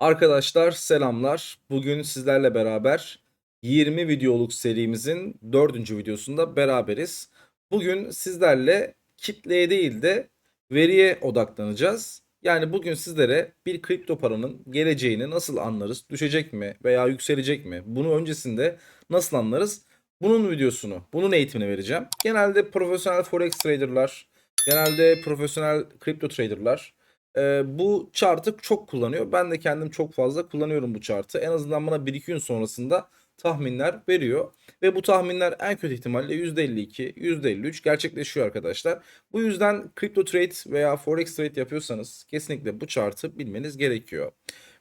Arkadaşlar selamlar. Bugün sizlerle beraber 20 videoluk serimizin 4. videosunda beraberiz. Bugün sizlerle kitleye değil de veriye odaklanacağız. Yani bugün sizlere bir kripto paranın geleceğini nasıl anlarız? Düşecek mi veya yükselecek mi? Bunu öncesinde nasıl anlarız? Bunun videosunu, bunun eğitimini vereceğim. Genelde profesyonel forex traderlar, genelde profesyonel kripto traderlar Eee, bu chart'ı çok kullanıyor. Ben de kendim çok fazla kullanıyorum bu chart'ı. En azından bana 1-2 gün sonrasında tahminler veriyor. Ve bu tahminler en kötü ihtimalle %52, %53 gerçekleşiyor arkadaşlar. Bu yüzden crypto trade veya forex trade yapıyorsanız kesinlikle bu chart'ı bilmeniz gerekiyor.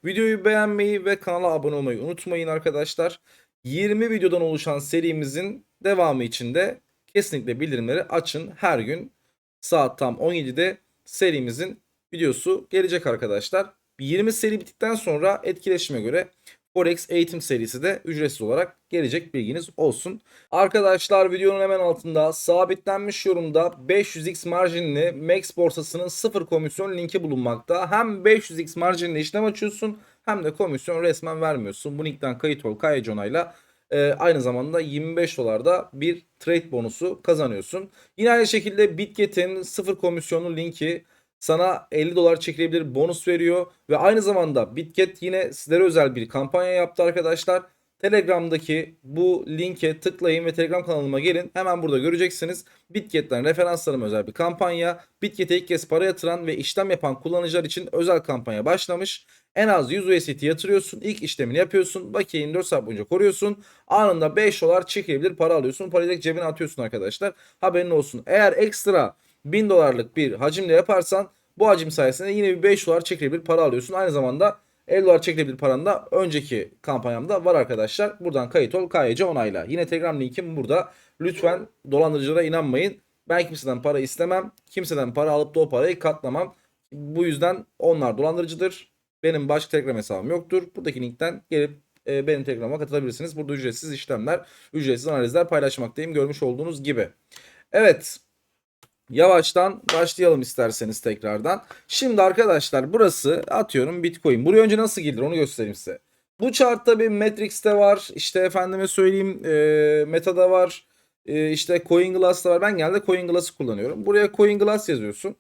Videoyu beğenmeyi ve kanala abone olmayı unutmayın arkadaşlar. 20 videodan oluşan serimizin devamı için de kesinlikle bildirimleri açın. Her gün saat tam 17'de serimizin videosu gelecek arkadaşlar. 20 seri bittikten sonra etkileşime göre Forex eğitim serisi de ücretsiz olarak gelecek bilginiz olsun. Arkadaşlar videonun hemen altında sabitlenmiş yorumda 500x marjinli Max borsasının sıfır komisyon linki bulunmakta. Hem 500x marjinli işlem açıyorsun hem de komisyon resmen vermiyorsun. Bu linkten kayıt ol KYC onayla e, aynı zamanda 25 dolarda bir trade bonusu kazanıyorsun. Yine aynı şekilde Bitget'in sıfır komisyonlu linki sana 50 dolar çekilebilir bonus veriyor ve aynı zamanda Bitget yine sizlere özel bir kampanya yaptı arkadaşlar. Telegram'daki bu linke tıklayın ve Telegram kanalıma gelin. Hemen burada göreceksiniz. Bitget'ten referanslarım özel bir kampanya. Bitget'e ilk kez para yatıran ve işlem yapan kullanıcılar için özel kampanya başlamış. En az 100 USDT yatırıyorsun. ilk işlemini yapıyorsun. Bakiyeyi 4 saat boyunca koruyorsun. Anında 5 dolar çekilebilir para alıyorsun. Parayı direkt cebine atıyorsun arkadaşlar. Haberin olsun. Eğer ekstra 1000 dolarlık bir hacimle yaparsan bu hacim sayesinde yine bir 5 dolar çekilebilir para alıyorsun. Aynı zamanda 50 dolar çekilebilir paran da önceki kampanyamda var arkadaşlar. Buradan kayıt ol KYC onayla. Yine Telegram linkim burada. Lütfen dolandırıcılara inanmayın. Ben kimseden para istemem. Kimseden para alıp da o parayı katlamam. Bu yüzden onlar dolandırıcıdır. Benim başka Telegram hesabım yoktur. Buradaki linkten gelip e, benim Telegram'a katılabilirsiniz. Burada ücretsiz işlemler, ücretsiz analizler paylaşmaktayım görmüş olduğunuz gibi. Evet. Yavaştan başlayalım isterseniz tekrardan. Şimdi arkadaşlar burası atıyorum Bitcoin. Buraya önce nasıl gelir onu göstereyim size. Bu chartta bir Matrix'te var. İşte efendime söyleyeyim e, Meta'da var. E, işte CoinGlass'ta var. Ben genelde CoinGlass'ı kullanıyorum. Buraya CoinGlass yazıyorsun.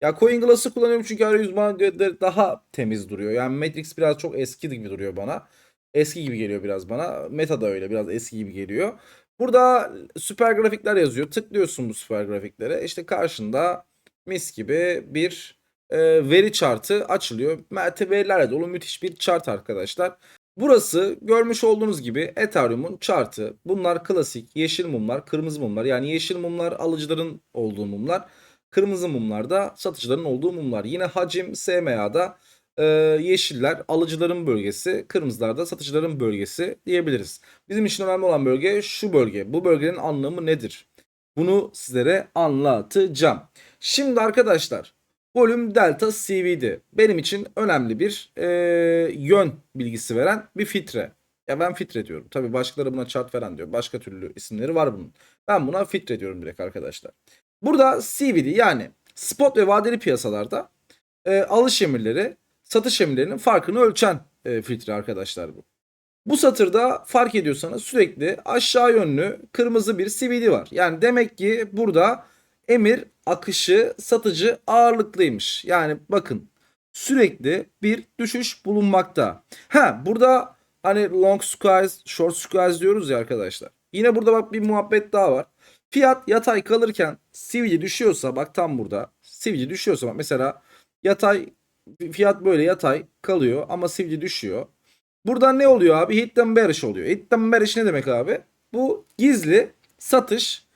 Ya CoinGlass'ı kullanıyorum çünkü arayüz bana daha temiz duruyor. Yani Matrix biraz çok eski gibi duruyor bana. Eski gibi geliyor biraz bana. Meta da öyle biraz eski gibi geliyor. Burada süper grafikler yazıyor. Tıklıyorsun bu süper grafiklere. İşte karşında mis gibi bir e, veri chartı açılıyor. Verilerle dolu müthiş bir chart arkadaşlar. Burası görmüş olduğunuz gibi Ethereum'un chartı. Bunlar klasik yeşil mumlar, kırmızı mumlar. Yani yeşil mumlar alıcıların olduğu mumlar. Kırmızı mumlar da satıcıların olduğu mumlar. Yine hacim SMA'da e, yeşiller alıcıların bölgesi, kırmızılar da satıcıların bölgesi diyebiliriz. Bizim için önemli olan bölge şu bölge. Bu bölgenin anlamı nedir? Bunu sizlere anlatacağım. Şimdi arkadaşlar volüm delta CVD benim için önemli bir e, yön bilgisi veren bir filtre. Ya ben filtre diyorum. Tabi başkaları buna chart veren diyor. Başka türlü isimleri var bunun. Ben buna filtre diyorum direkt arkadaşlar. Burada CVD yani spot ve vadeli piyasalarda e, alış emirleri satış emirlerinin farkını ölçen e, filtre arkadaşlar bu. Bu satırda fark ediyorsanız sürekli aşağı yönlü kırmızı bir CVD var. Yani demek ki burada emir akışı satıcı ağırlıklıymış. Yani bakın sürekli bir düşüş bulunmakta. Ha burada hani long squeeze, short squeeze diyoruz ya arkadaşlar. Yine burada bak bir muhabbet daha var. Fiyat yatay kalırken CVD düşüyorsa bak tam burada. CVD düşüyorsa bak mesela yatay fiyat böyle yatay kalıyor ama CVD düşüyor. Burada ne oluyor abi? And bearish oluyor. And bearish ne demek abi? Bu gizli satış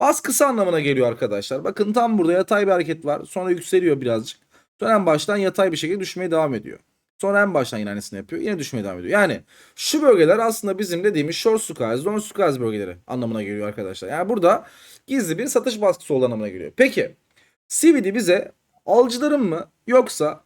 baskısı anlamına geliyor arkadaşlar. Bakın tam burada yatay bir hareket var. Sonra yükseliyor birazcık. Sonra en baştan yatay bir şekilde düşmeye devam ediyor. Sonra en baştan yine aynısını yapıyor. Yine düşmeye devam ediyor. Yani şu bölgeler aslında bizim dediğimiz short squeeze, long squeeze bölgeleri anlamına geliyor arkadaşlar. Yani burada gizli bir satış baskısı olduğu anlamına geliyor. Peki CVD bize alıcıların mı yoksa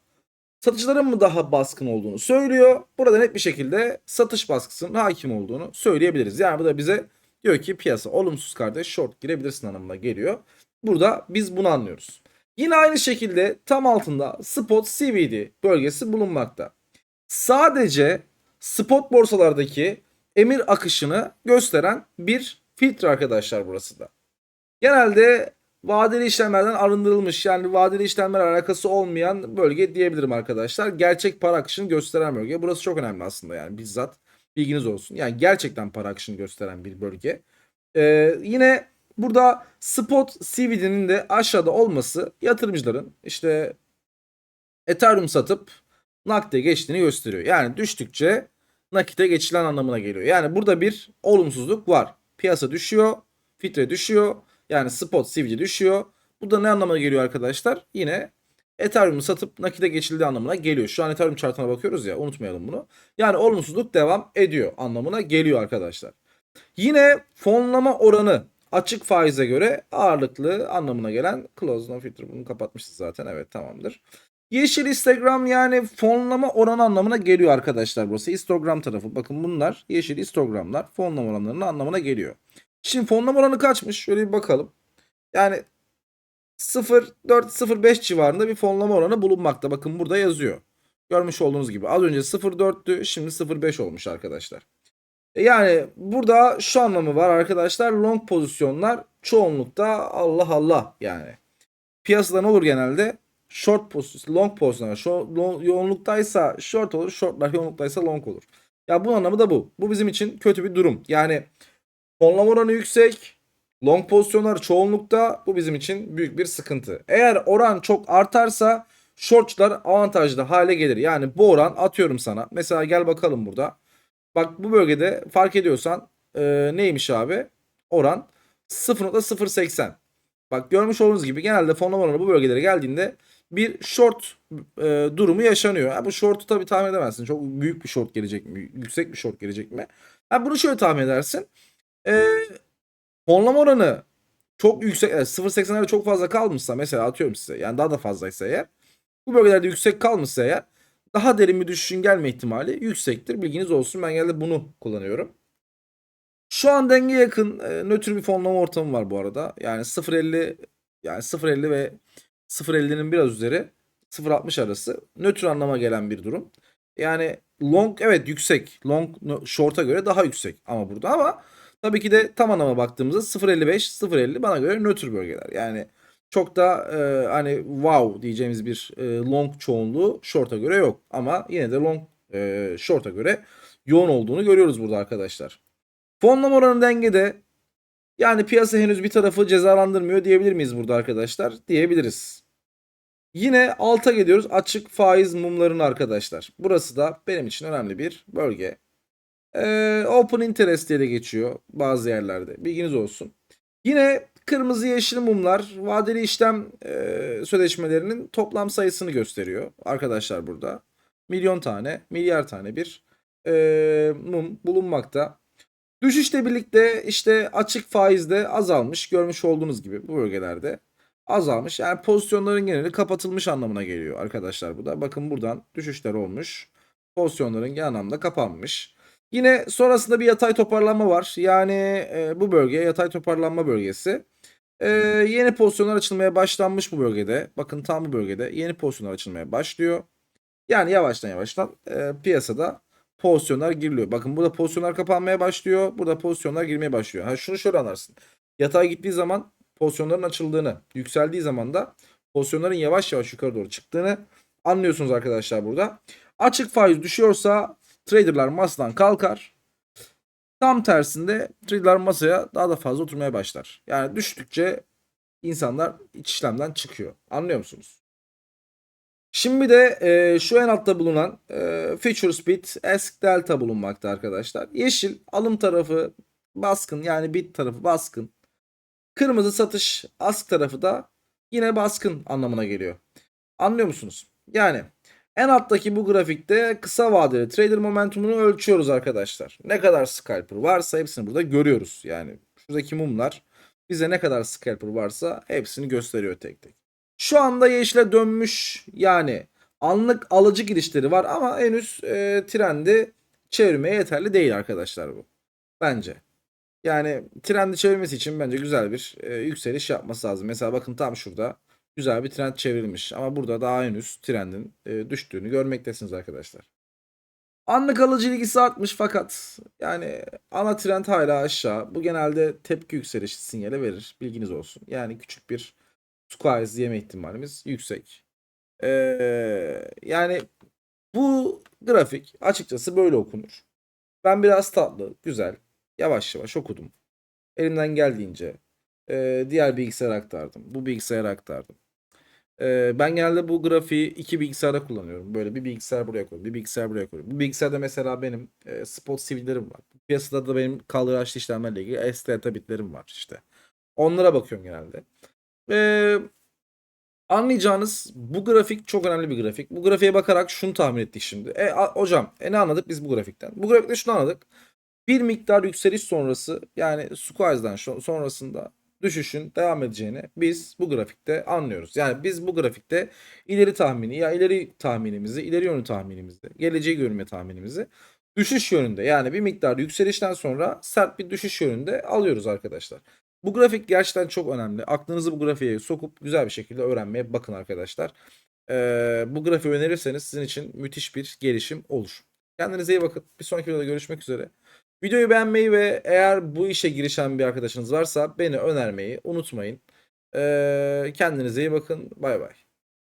satıcıların mı daha baskın olduğunu söylüyor. Burada net bir şekilde satış baskısının hakim olduğunu söyleyebiliriz. Yani bu da bize diyor ki piyasa olumsuz kardeş short girebilirsin anlamına geliyor. Burada biz bunu anlıyoruz. Yine aynı şekilde tam altında spot CVD bölgesi bulunmakta. sadece spot borsalardaki emir akışını gösteren bir filtre arkadaşlar burası da. Genelde vadeli işlemlerden arındırılmış yani vadeli işlemler alakası olmayan bölge diyebilirim arkadaşlar. Gerçek para akışını gösteren bölge. Burası çok önemli aslında yani bizzat bilginiz olsun. Yani gerçekten para akışını gösteren bir bölge. Ee, yine burada spot CVD'nin de aşağıda olması yatırımcıların işte Ethereum satıp nakde geçtiğini gösteriyor. Yani düştükçe nakite geçilen anlamına geliyor. Yani burada bir olumsuzluk var. Piyasa düşüyor, filtre düşüyor. Yani spot CVD düşüyor. Bu da ne anlamına geliyor arkadaşlar? Yine Ethereum'u satıp nakite geçildiği anlamına geliyor. Şu an Ethereum chartına bakıyoruz ya unutmayalım bunu. Yani olumsuzluk devam ediyor anlamına geliyor arkadaşlar. Yine fonlama oranı açık faize göre ağırlıklı anlamına gelen close no filter bunu kapatmışız zaten evet tamamdır. Yeşil histogram yani fonlama oranı anlamına geliyor arkadaşlar burası. Histogram tarafı bakın bunlar yeşil histogramlar fonlama oranlarının anlamına geliyor. Şimdi fonlama oranı kaçmış? Şöyle bir bakalım. Yani 0.4-0.5 civarında bir fonlama oranı bulunmakta. Bakın burada yazıyor. Görmüş olduğunuz gibi. Az önce 0.4'tü şimdi 0.5 olmuş arkadaşlar. E Yani burada şu anlamı var arkadaşlar. Long pozisyonlar çoğunlukta Allah Allah yani. Piyasada ne olur genelde? Short pozisyon, long pozisyonlar. Short, long, yoğunluktaysa short olur, shortlar yoğunluktaysa long olur. Ya bu anlamı da bu. Bu bizim için kötü bir durum. Yani fonlama oranı yüksek, long pozisyonlar çoğunlukta bu bizim için büyük bir sıkıntı. Eğer oran çok artarsa shortçular avantajlı hale gelir. Yani bu oran atıyorum sana. Mesela gel bakalım burada. Bak bu bölgede fark ediyorsan e, neymiş abi? Oran 0.080. Bak görmüş olduğunuz gibi genelde fonlama oranı bu bölgelere geldiğinde bir short e, durumu yaşanıyor. Ha, bu short'u tabii tahmin edemezsin. Çok büyük bir short gelecek mi? Yüksek bir short gelecek mi? Ha, bunu şöyle tahmin edersin. E, fonlama oranı çok yüksek. Yani 0.80'lerde çok fazla kalmışsa mesela atıyorum size. Yani daha da fazlaysa eğer. Bu bölgelerde yüksek kalmışsa eğer daha derin bir düşüşün gelme ihtimali yüksektir. Bilginiz olsun. Ben genelde bunu kullanıyorum. Şu an denge yakın e, nötr bir fonlama ortamı var bu arada. Yani 0.50 yani 0.50 ve 0.50'nin biraz üzeri 0.60 arası nötr anlama gelen bir durum. Yani long evet yüksek. Long short'a göre daha yüksek ama burada ama tabii ki de tam anlama baktığımızda 0.55 0.50 bana göre nötr bölgeler. Yani çok da e, hani wow diyeceğimiz bir e, long çoğunluğu short'a göre yok. Ama yine de long e, short'a göre yoğun olduğunu görüyoruz burada arkadaşlar. Fonlama oranı dengede. Yani piyasa henüz bir tarafı cezalandırmıyor diyebilir miyiz burada arkadaşlar? Diyebiliriz. Yine alta geliyoruz. Açık faiz mumların arkadaşlar. Burası da benim için önemli bir bölge. Ee, open interest diye de geçiyor bazı yerlerde. Bilginiz olsun. Yine kırmızı yeşil mumlar vadeli işlem e, sözleşmelerinin toplam sayısını gösteriyor. Arkadaşlar burada. Milyon tane, milyar tane bir e, mum bulunmakta. Düşüşle birlikte işte açık faizde azalmış. Görmüş olduğunuz gibi bu bölgelerde azalmış. Yani pozisyonların geneli kapatılmış anlamına geliyor arkadaşlar bu da. Bakın buradan düşüşler olmuş. Pozisyonların genel anlamda kapanmış. Yine sonrasında bir yatay toparlanma var. Yani e, bu bölge yatay toparlanma bölgesi. E, yeni pozisyonlar açılmaya başlanmış bu bölgede. Bakın tam bu bölgede yeni pozisyonlar açılmaya başlıyor. Yani yavaştan yavaştan e, piyasada pozisyonlar giriliyor. Bakın burada pozisyonlar kapanmaya başlıyor. Burada pozisyonlar girmeye başlıyor. Ha şunu şöyle anlarsın. Yatay gittiği zaman pozisyonların açıldığını, yükseldiği zaman da pozisyonların yavaş yavaş yukarı doğru çıktığını anlıyorsunuz arkadaşlar burada. Açık faiz düşüyorsa traderlar masadan kalkar. Tam tersinde traderlar masaya daha da fazla oturmaya başlar. Yani düştükçe insanlar iç işlemden çıkıyor. Anlıyor musunuz? Şimdi de e, şu en altta bulunan e, Future Speed Ask Delta bulunmakta arkadaşlar. Yeşil alım tarafı baskın yani bit tarafı baskın. Kırmızı satış ask tarafı da yine baskın anlamına geliyor. Anlıyor musunuz? Yani en alttaki bu grafikte kısa vadeli trader momentumunu ölçüyoruz arkadaşlar. Ne kadar scalper varsa hepsini burada görüyoruz. Yani şuradaki mumlar bize ne kadar scalper varsa hepsini gösteriyor tek tek. Şu anda yeşile dönmüş yani anlık alıcı girişleri var ama henüz e, trendi çevirmeye yeterli değil arkadaşlar bu. Bence. Yani trendi çevirmesi için bence güzel bir e, yükseliş yapması lazım. Mesela bakın tam şurada güzel bir trend çevrilmiş ama burada daha henüz trendin e, düştüğünü görmektesiniz arkadaşlar. Anlık alıcı ilgisi artmış fakat yani ana trend hala aşağı. Bu genelde tepki yükselişi sinyali verir. Bilginiz olsun. Yani küçük bir squeeze yeme ihtimalimiz yüksek. Ee, yani bu grafik açıkçası böyle okunur. Ben biraz tatlı, güzel, yavaş yavaş okudum. Elimden geldiğince e, diğer bilgisayara aktardım. Bu bilgisayara aktardım. E, ben genelde bu grafiği iki bilgisayarda kullanıyorum. Böyle bir bilgisayar buraya koyuyorum, bir bilgisayar buraya koyuyorum. Bu bilgisayarda mesela benim e, spot CV'lerim var. Piyasada da benim kaldıraçlı işlemlerle ilgili STT bitlerim var işte. Onlara bakıyorum genelde. Eee Anlayacağınız bu grafik çok önemli bir grafik. Bu grafiğe bakarak şunu tahmin ettik şimdi. E a- hocam e ne anladık biz bu grafikten? Bu grafikte şunu anladık. Bir miktar yükseliş sonrası yani squeeze'dan şu- sonrasında düşüşün devam edeceğini biz bu grafikte anlıyoruz. Yani biz bu grafikte ileri tahmini ya ileri tahminimizi, ileri yönlü tahminimizi, geleceği görme tahminimizi düşüş yönünde yani bir miktar yükselişten sonra sert bir düşüş yönünde alıyoruz arkadaşlar. Bu grafik gerçekten çok önemli. Aklınızı bu grafiğe sokup güzel bir şekilde öğrenmeye bakın arkadaşlar. Ee, bu grafiği önerirseniz sizin için müthiş bir gelişim olur. Kendinize iyi bakın. Bir sonraki videoda görüşmek üzere. Videoyu beğenmeyi ve eğer bu işe girişen bir arkadaşınız varsa beni önermeyi unutmayın. Ee, kendinize iyi bakın. Bay bay.